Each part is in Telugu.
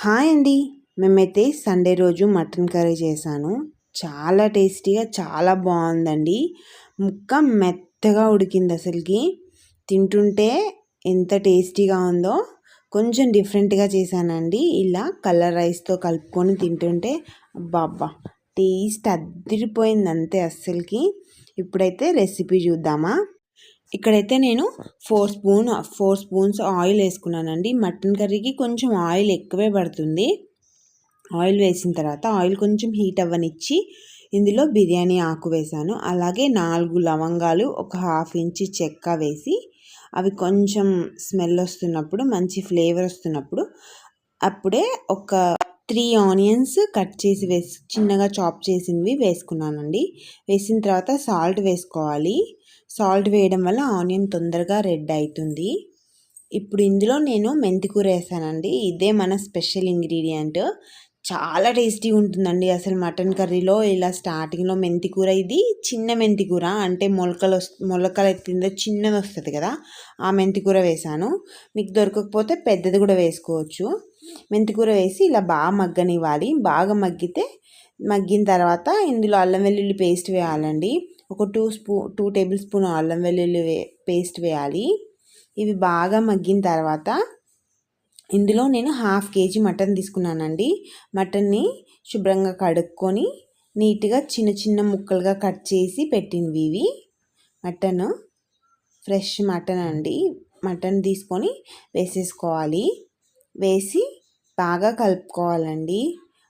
హాయ్ అండి మేమైతే సండే రోజు మటన్ కర్రీ చేశాను. చాలా టేస్టీగా చాలా బాగుందండి. ముక్క మెత్తగా ఉడికింది అసలుకి. తింటుంటే ఎంత టేస్టీగా ఉందో కొంచెం డిఫరెంట్గా చేశానండి. ఇలా కలర్ రైస్తో కలుపుకొని తింటుంటే అబ్బా టేస్ట్ అద్దరిపోయింది అంతే అస్సలకి. ఇప్పుడైతే రెసిపీ చూద్దామా? ఇక్కడైతే నేను four spoon four spoons oil వేసుకున్నానండి. మటన్ కర్రీకి కొంచెం ఆయిల్ ఎక్కువే పడుతుంది. ఆయిల్ వేసిన తర్వాత ఆయిల్ కొంచెం హీట్ అవ్వనిచ్చి ఇందులో బిర్యానీ ఆకు వేసాను. అలాగే నాలుగు లవంగాలు ఒక హాఫ్ ఇంచ్ చెక్క వేసి అవి కొంచెం స్మెల్ వస్తున్నప్పుడు మంచి ఫ్లేవర్ వస్తున్నప్పుడు అప్పుడే ఒక త్రీ ఆనియన్స్ కట్ చేసి వేసి చిన్నగా చాప్ చేసినవి వేసుకున్నానండి. వేసిన తర్వాత సాల్ట్ వేసుకోవాలి. సాల్ట్ వేయడం వల్ల ఆనియన్ తొందరగా రెడ్ అవుతుంది ఇప్పుడు ఇందులో నేను మెంతికూర వేసానండి. ఇదే మన స్పెషల్ ఇంగ్రీడియంట్. చాలా టేస్టీ ఉంటుందండి. అసలు మటన్ కర్రీలో ఇలా స్టార్టింగ్లో మెంతికూర ఇది చిన్న మెంతికూర అంటే మొలకలు వస్ మొలకలు ఎత్తిందో చిన్నది వస్తుంది కదా. ఆ మెంతికూర వేసాను. మీకు దొరకకపోతే పెద్దది కూడా వేసుకోవచ్చు. మెంతికూర వేసి ఇలా బాగా మగ్గనివ్వాలి. బాగా మగ్గితే మగ్గిన తర్వాత ఇందులో అల్లం వెల్లుల్లి పేస్ట్ వేయాలండి. ఒక టూ స్పూ టూ టేబుల్ స్పూన్ అల్లం వెల్లుల్లి వే పేస్ట్ వేయాలి. ఇవి బాగా మగ్గిన తర్వాత ఇందులో నేను హాఫ్ కేజీ మటన్ తీసుకున్నానండి. మటన్ని శుభ్రంగా కడుక్కొని నీట్గా చిన్న చిన్న ముక్కలుగా కట్ చేసి పెట్టినవి ఇవి. మటన్ ఫ్రెష్ మటన్ అండి. మటన్ తీసుకొని వేసేసుకోవాలి. వేసి బాగా కలుపుకోవాలండి.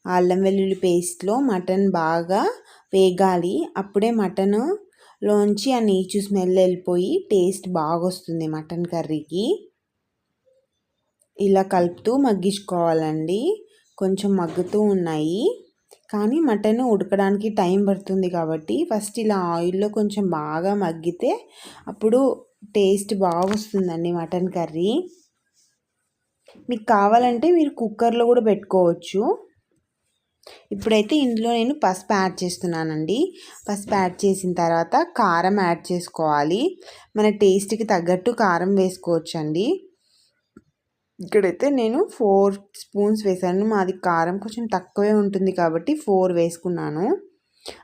అల్లం వెల్లుల్లి పేస్ట్లో మటన్ బాగా వేగాలి. అప్పుడే మటన్ లోంచి ఆ నీచు స్మెల్ వెళ్ళిపోయి టేస్ట్ బాగా వస్తుంది మటన్ కర్రీకి. ఇలా కలుపుతూ మగ్గించుకోవాలండి. కొంచెం మగ్గుతూ ఉన్నాయి. కానీ మటన్ ఉడకడానికి టైం పడుతుంది కాబట్టి ఫస్ట్ ఇలా ఆయిల్లో కొంచెం బాగా మగ్గితే అప్పుడు టేస్ట్ బాగా వస్తుందండి మటన్ కర్రీ. మీకు కావాలంటే మీరు కుక్కర్లో కూడా పెట్టుకోవచ్చు. ఇప్పుడైతే ఇందులో నేను పసుపు యాడ్ చేస్తున్నానండి. పసుపు యాడ్ చేసిన తర్వాత కారం యాడ్ చేసుకోవాలి. మన టేస్ట్కి తగ్గట్టు కారం వేసుకోవచ్చండి. ఇక్కడైతే నేను ఫోర్ స్పూన్స్ వేసాను. మాది కారం కొంచెం తక్కువే ఉంటుంది కాబట్టి ఫోర్ వేసుకున్నాను.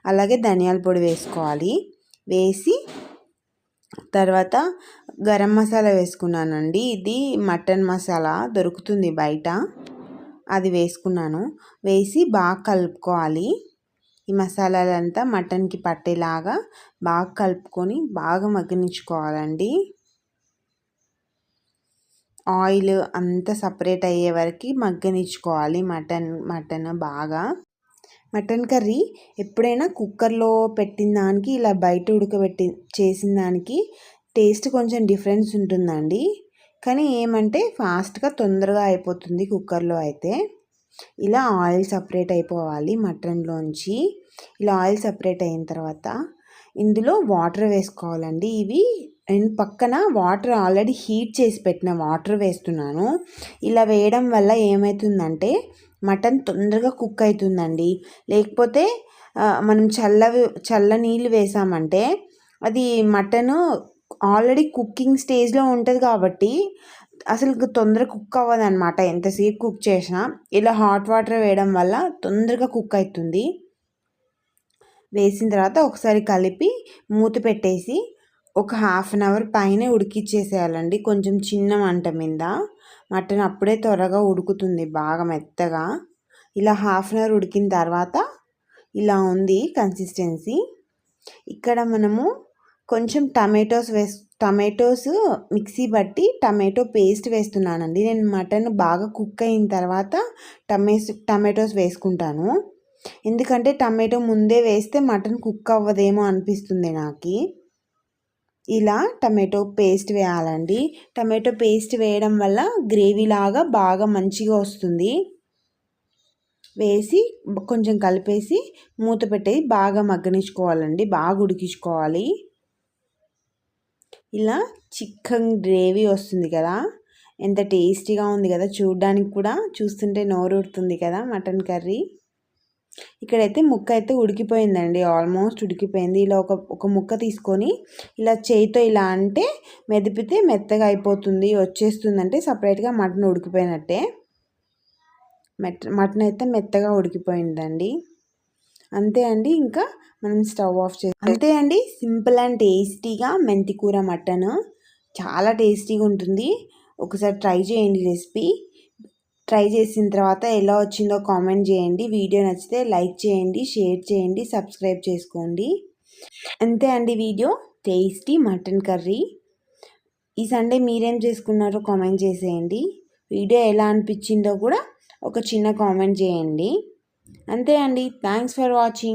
అలాగే ధనియాల పొడి వేసుకోవాలి. వేసి తర్వాత గరం మసాలా వేసుకున్నానండి. ఇది మటన్ మసాలా దొరుకుతుంది బయట. అది వేసుకున్నాను. వేసి బాగా కలుపుకోవాలి. ఈ మసాలాలంతా మటన్కి పట్టేలాగా బాగా కలుపుకొని బాగా మగ్గనించుకోవాలండి ఆయిల్ అంతా సపరేట్ అయ్యే వరకు మగ్గనిచ్చుకోవాలి మటన్ మటన్ బాగా. మటన్ కర్రీ ఎప్పుడైనా కుక్కర్లో పెట్టిన దానికి ఇలా బయట ఉడకబెట్టి చేసిన దానికి టేస్ట్ కొంచెం డిఫరెన్స్ ఉంటుందండి. కానీ ఏమంటే ఫాస్ట్గా తొందరగా అయిపోతుంది కుక్కర్లో అయితే. ఇలా ఆయిల్ సపరేట్ అయిపోవాలి మటన్లోంచి. ఇలా ఆయిల్ సపరేట్ అయిన తర్వాత ఇందులో వాటర్ వేసుకోవాలండి. ఇవి అండ్ పక్కన వాటర్ ఆల్రెడీ హీట్ చేసి పెట్టిన వాటర్ వేస్తున్నాను. ఇలా వేయడం వల్ల ఏమవుతుందంటే మటన్ తొందరగా కుక్ అవుతుందండి లేకపోతే మనం చల్ల చల్ల నీళ్ళు వేసామంటే అది మటను ఆల్రెడీ కుకింగ్ స్టేజ్లో ఉంటుంది కాబట్టి అసలు తొందరగా కుక్ అవ్వదు అనమాట ఎంతసేపు కుక్ చేసినా ఇలా హాట్ వాటర్ వేయడం వల్ల తొందరగా కుక్ అవుతుంది వేసిన తర్వాత ఒకసారి కలిపి మూత పెట్టేసి ఒక హాఫ్ అన్ అవర్ పైన ఉడికిచ్చేసేయాలండి. కొంచెం చిన్న మంట మీద. మటన్ అప్పుడే త్వరగా ఉడుకుతుంది బాగా మెత్తగా. ఇలా హాఫ్ అన్ అవర్ ఉడికిన తర్వాత ఇలా ఉంది కన్సిస్టెన్సీ. ఇక్కడ మనము కొంచెం టమాటోస్ వేస్ టమాటోస్ మిక్సీ బట్టి టమాటో పేస్ట్ వేస్తున్నానండి. నేను మటన్ బాగా కుక్ అయిన తర్వాత టమేస్ టమాటోస్ వేసుకుంటాను. ఎందుకంటే టమాటో ముందే వేస్తే మటన్ కుక్ అవ్వదేమో అనిపిస్తుంది నాకు. ఇలా టమాటో పేస్ట్ వేయాలండి. టమాటో పేస్ట్ వేయడం వల్ల గ్రేవీ లాగా బాగా మంచిగా వస్తుంది. వేసి కొంచెం కలిపేసి మూత పెట్టేసి బాగా మగ్గనించుకోవాలండి బాగా ఉడికించుకోవాలి. ఇలా చికెన్ గ్రేవీ వస్తుంది కదా. ఎంత టేస్టీగా ఉంది కదా. చూడడానికి కూడా చూస్తుంటే నోరు ఉడుతుంది కదా మటన్ కర్రీ. ఇక్కడైతే ముక్క అయితే ఉడికిపోయిందండి. ఆల్మోస్ట్ ఉడికిపోయింది. ఇలా ఒక ఒక ముక్క తీసుకొని ఇలా చేయితో ఇలా అంటే మెదిపితే మెత్తగా అయిపోతుంది వచ్చేస్తుందంటే సపరేట్గా మటన్ ఉడికిపోయినట్టే. మెట్ మటన్ అయితే మెత్తగా ఉడికిపోయిందండి. అంతే అండి. ఇంకా మనం స్టవ్ ఆఫ్ చేసి అంతే అండి. సింపుల్ అండ్ టేస్టీగా మెంతి కూర మటన్. చాలా టేస్టీగా ఉంటుంది ఒకసారి ట్రై చేయండి రెసిపీ. ట్రై చేసిన తర్వాత ఎలా వచ్చిందో కామెంట్ చేయండి. వీడియో నచ్చితే లైక్ చేయండి షేర్ చేయండి సబ్స్క్రైబ్ చేసుకోండి. అంతే అండి వీడియో. Tasty mutton curry. ఈ సండే మీరేం చేసుకున్నారో కామెంట్ చేసేయండి. వీడియో ఎలా అనిపించిందో కూడా ఒక చిన్న కామెంట్ చేయండి. అంతే అండి. Thanks for watching.